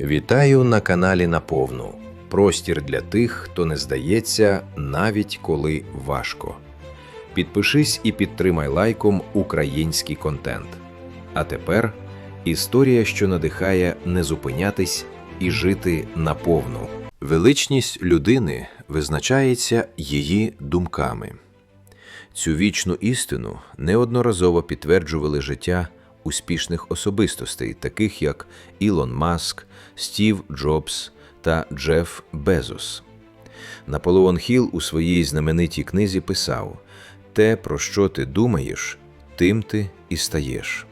Вітаю на каналі Наповну. Простір для тих, хто не здається, навіть коли важко. Підпишись і підтримай лайком український контент. А тепер історія, що надихає не зупинятись і жити наповну. Величність людини визначається її думками. Цю вічну істину неодноразово підтверджували життя успішних особистостей, таких як Ілон Маск, Стів Джобс та Джеф Безос. Наполеон Хіл у своїй знаменитій книзі писав: Те, про що ти думаєш, тим ти і стаєш.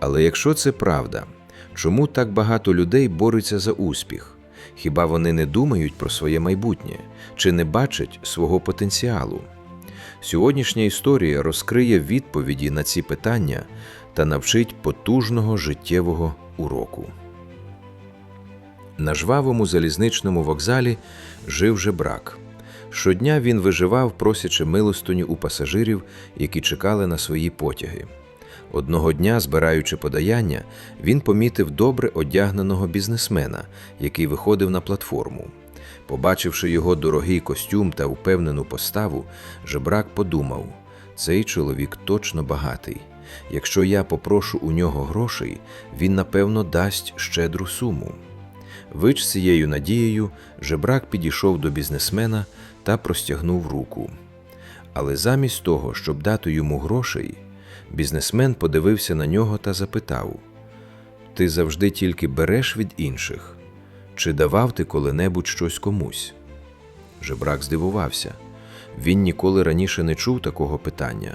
Але якщо це правда, чому так багато людей борються за успіх? Хіба вони не думають про своє майбутнє чи не бачать свого потенціалу? Сьогоднішня історія розкриє відповіді на ці питання та навчить потужного життєвого уроку. На жвавому залізничному вокзалі жив жебрак. Щодня він виживав, просячи милостиню у пасажирів, які чекали на свої потяги. Одного дня, збираючи подаяння, він помітив добре одягненого бізнесмена, який виходив на платформу. Побачивши його дорогий костюм та впевнену поставу, жебрак подумав: цей чоловік точно багатий. Якщо я попрошу у нього грошей, він напевно дасть щедру суму. Вич цією надією жебрак підійшов до бізнесмена та простягнув руку. Але замість того, щоб дати йому грошей, бізнесмен подивився на нього та запитав: Ти завжди тільки береш від інших? Чи давав ти коли-небудь щось комусь? Жебрак здивувався. Він ніколи раніше не чув такого питання.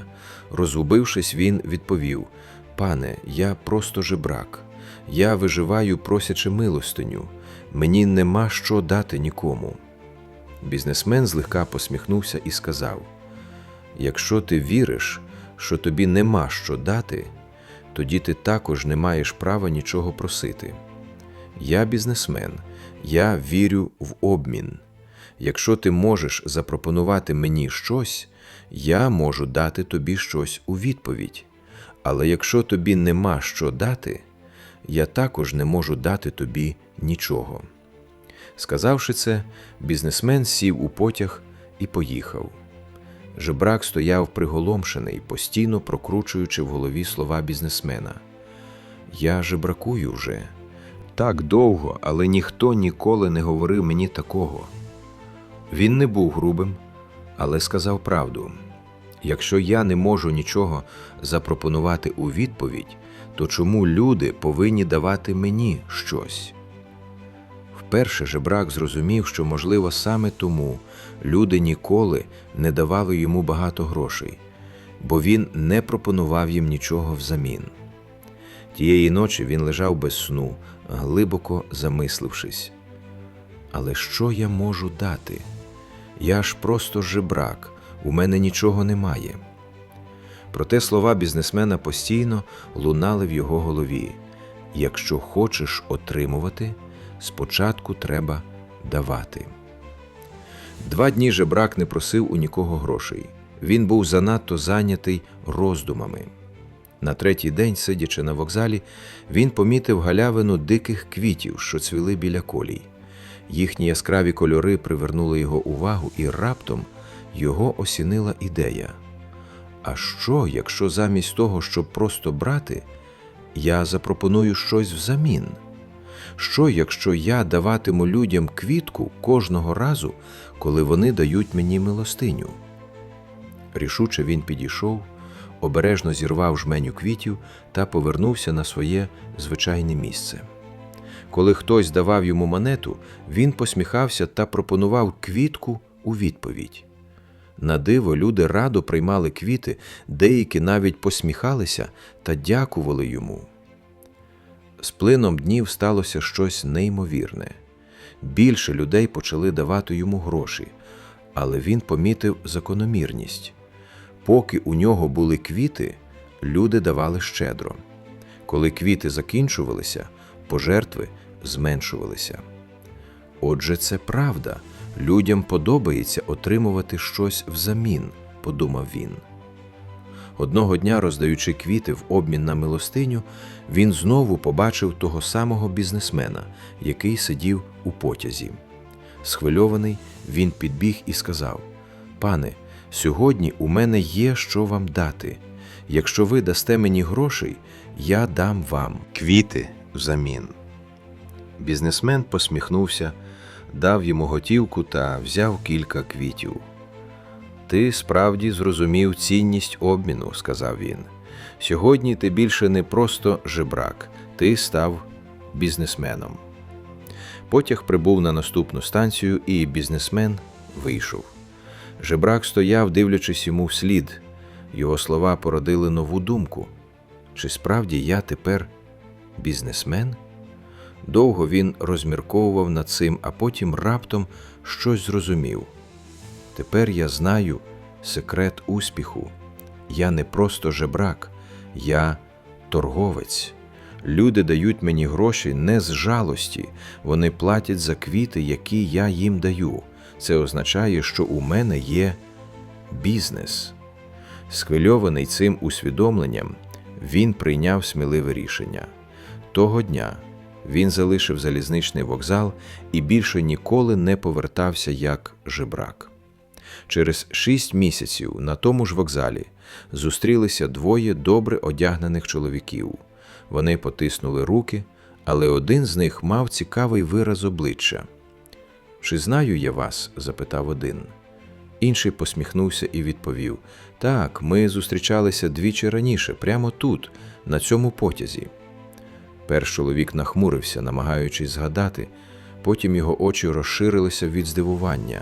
Розгубившись, він відповів: Пане, я просто жебрак. Я виживаю, просячи милостиню. Мені нема що дати нікому. Бізнесмен злегка посміхнувся і сказав: Якщо ти віриш, що тобі нема що дати, тоді ти також не маєш права нічого просити. Я бізнесмен, я вірю в обмін. Якщо ти можеш запропонувати мені щось, я можу дати тобі щось у відповідь. Але якщо тобі нема що дати, я також не можу дати тобі нічого. Сказавши це, бізнесмен сів у потяг і поїхав. Жебрак стояв приголомшений, постійно прокручуючи в голові слова бізнесмена. Я жебракую вже. Так довго, але ніхто ніколи не говорив мені такого. Він не був грубим, але сказав правду. Якщо я не можу нічого запропонувати у відповідь, то чому люди повинні давати мені щось? Вперше жебрак зрозумів, що, можливо, саме тому люди ніколи не давали йому багато грошей, бо він не пропонував їм нічого взамін. Тієї ночі він лежав без сну, глибоко замислившись. Але що я можу дати? Я ж просто жебрак, у мене нічого немає. Проте слова бізнесмена постійно лунали в його голові. Якщо хочеш отримувати, спочатку треба давати. Два дні жебрак не просив у нікого грошей. Він був занадто зайнятий роздумами. На третій день, сидячи на вокзалі, він помітив галявину диких квітів, що цвіли біля колій. Їхні яскраві кольори привернули його увагу, і раптом його осінила ідея. А що, якщо замість того, щоб просто брати, я запропоную щось взамін? Що, якщо я даватиму людям квітку кожного разу, коли вони дають мені милостиню? Рішуче він підійшов, обережно зірвав жменю квітів та повернувся на своє звичайне місце. Коли хтось давав йому монету, він посміхався та пропонував квітку у відповідь. На диво, люди радо приймали квіти, деякі навіть посміхалися та дякували йому. З плином днів сталося щось неймовірне. Більше людей почали давати йому гроші, але він помітив закономірність. Поки у нього були квіти, люди давали щедро. Коли квіти закінчувалися, пожертви зменшувалися. Отже, це правда. Людям подобається отримувати щось взамін, подумав він. Одного дня, роздаючи квіти в обмін на милостиню, він знову побачив того самого бізнесмена, який сидів у потязі. Схвильований, він підбіг і сказав: Пане, сьогодні у мене є що вам дати. Якщо ви дасте мені грошей, я дам вам. Квіти взамін. Бізнесмен посміхнувся, дав йому готівку та взяв кілька квітів. Ти справді зрозумів цінність обміну, сказав він. Сьогодні ти більше не просто жебрак, ти став бізнесменом. Потяг прибув на наступну станцію, і бізнесмен вийшов. Жебрак стояв, дивлячись йому вслід. Його слова породили нову думку. Чи справді я тепер бізнесмен? Довго він розмірковував над цим, а потім раптом щось зрозумів. Тепер я знаю секрет успіху. Я не просто жебрак, я торговець. Люди дають мені гроші не з жалості, вони платять за квіти, які я їм даю. Це означає, що у мене є бізнес. Схвильований цим усвідомленням, він прийняв сміливе рішення. Того дня він залишив залізничний вокзал і більше ніколи не повертався як жебрак. Через шість місяців на тому ж вокзалі зустрілися двоє добре одягнених чоловіків. Вони потиснули руки, але один з них мав цікавий вираз обличчя. Чи знаю я вас? запитав один. Інший посміхнувся і відповів: Так, ми зустрічалися двічі раніше, прямо тут, на цьому потязі. Перш чоловік нахмурився, намагаючись згадати, потім його очі розширилися від здивування.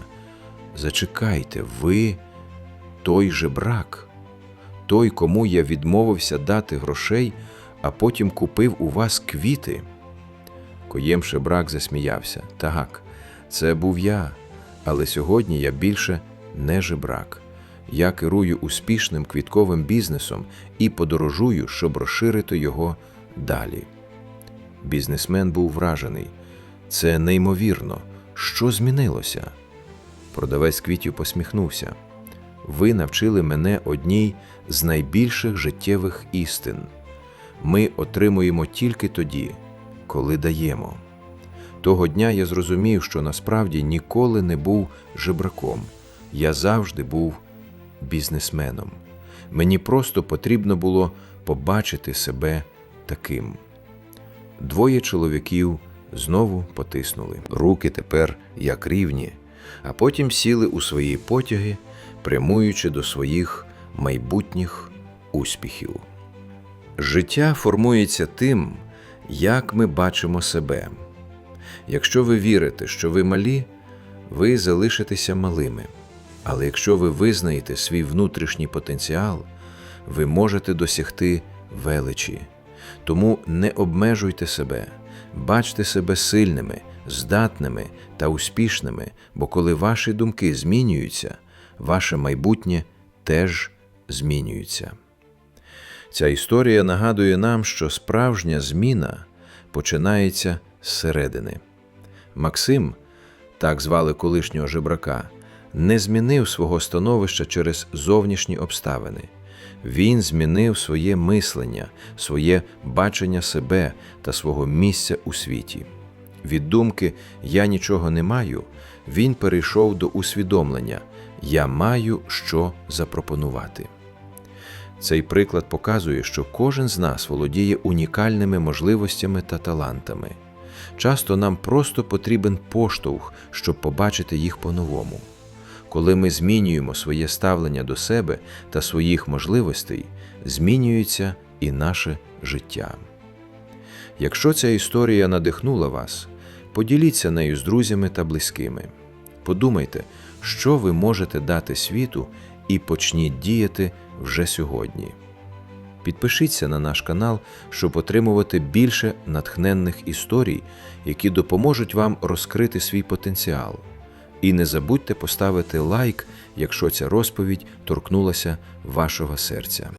Зачекайте, ви той же брак, той, кому я відмовився дати грошей, а потім купив у вас квіти. Коєм Шебрак засміявся. Так, це був я, але сьогодні я більше не жебрак. Я керую успішним квітковим бізнесом і подорожую, щоб розширити його далі. Бізнесмен був вражений. Це неймовірно. Що змінилося? Продавець квітів посміхнувся. Ви навчили мене одній з найбільших життєвих істин. Ми отримуємо тільки тоді, коли даємо. Того дня я зрозумів, що насправді ніколи не був жебраком. Я завжди був бізнесменом. Мені просто потрібно було побачити себе таким. Двоє чоловіків знову потиснули. Руки тепер як рівні, а потім сіли у свої потяги, прямуючи до своїх майбутніх успіхів. Життя формується тим, як ми бачимо себе. Якщо ви вірите, що ви малі, ви залишитеся малими. Але якщо ви визнаєте свій внутрішній потенціал, ви можете досягти величі. Тому не обмежуйте себе, бачте себе сильними, здатними та успішними, бо коли ваші думки змінюються, ваше майбутнє теж змінюється. Ця історія нагадує нам, що справжня зміна починається зсередини. Максим, так звали колишнього жебрака, не змінив свого становища через зовнішні обставини. Він змінив своє мислення, своє бачення себе та свого місця у світі. Від думки Я нічого не маю, він перейшов до усвідомлення Я маю що запропонувати. Цей приклад показує, що кожен з нас володіє унікальними можливостями та талантами. Часто нам просто потрібен поштовх, щоб побачити їх по-новому. Коли ми змінюємо своє ставлення до себе та своїх можливостей, змінюється і наше життя. Якщо ця історія надихнула вас, поділіться нею з друзями та близькими. Подумайте, що ви можете дати світу, і почніть діяти вже сьогодні. Підпишіться на наш канал, щоб отримувати більше натхненних історій, які допоможуть вам розкрити свій потенціал. І не забудьте поставити лайк, якщо ця розповідь торкнулася вашого серця.